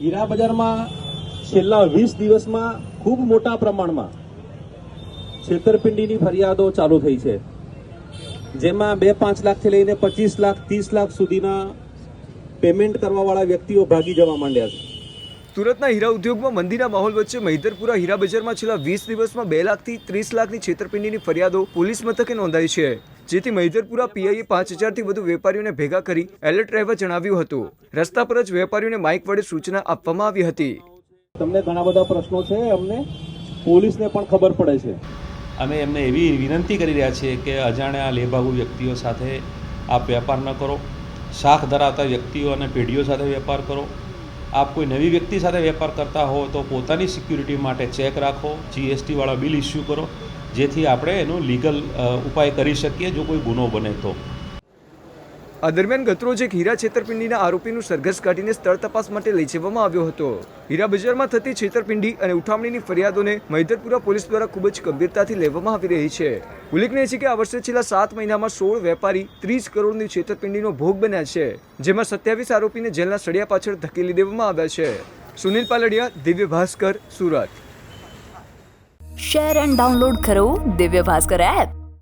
હીરા બજારમાં છેલ્લા વીસ દિવસમાં ખૂબ મોટા પ્રમાણમાં છેતરપિંડીની ફરિયાદો ચાલુ થઈ છે. જેમાં બે પાંચ લાખથી લઈને પચીસ લાખ, ત્રીસ લાખ સુધીના પેમેન્ટ કરવાવાળા વ્યક્તિઓ ભાગી જવા માંડ્યા છે. સુરતના હીરા ઉદ્યોગમાં મંદીના માહોલ વચ્ચે મહિધરપુરા હીરા બજારમાં છેલ્લા વીસ દિવસમાં બે લાખથી ત્રીસ લાખની છેતરપિંડીની ફરિયાદો પોલીસ મથકે નોંધાઈ છે. જેથી મૈદરપુરા પીઆઈએ પાંચ હજારથી વધુ વેપારીઓને ભેગા કરી એલર્ટ રહેવા જણાવ્યું હતું. રસ્તા પર જ વેપારીઓને માઇક વડે સૂચના આપવામાં આવી હતી. તમને ઘણા બધા પ્રશ્નો છે અમને પોલીસને પણ ખબર પડે છે. અમે એમને એવી વિનંતી કરી રહ્યા છીએ કે અજાણ્યા લેભાગુ વ્યક્તિઓ સાથે આપ વેપાર ન કરો શાખ ધરાવતા વ્યક્તિઓ અને પેઢીઓ સાથે વેપાર કરો. આપ કોઈ નવી વ્યક્તિ સાથે વેપાર કરતા હો તો પોતાની સિક્યુરિટી માટે ચેક રાખો જીએસટીવાળા બિલ ઇસ્યુ કરો. જેથી આપણે એનો લીગલ ઉપાય કરી શકીએ જો કોઈ ગુનો બને તો. આ દરમિયાન ગતરોજ એક હીરા છેતરપિંડીના આરોપીનું સરઘસ કાઢીને સ્થળ તપાસ માટે લઈ જવામાં આવ્યો હતો. હીરા બજારમાં થતી છેતરપિંડી અને ઉઠામણીની ફરિયાદોને મહિધરપુરા પોલીસ દ્વારા ખૂબ જ ગંભીરતાથી લેવામાં આવી રહી છે. ઉલ્લેખનીય છે કે આ વર્ષે છેલ્લા સાત મહિનામાં સોળ વેપારી ત્રીસ કરોડની છેતરપિંડીનો ભોગ બન્યા છે, જેમાં સત્યાવીસ આરોપીને જેલના સળિયા પાછળ ધકેલી દેવામાં આવ્યા છે. Sunil Paldiya, Divya Bhaskar, Surat. Share and download કરો દિવ્ય ભાસ્કર એપ.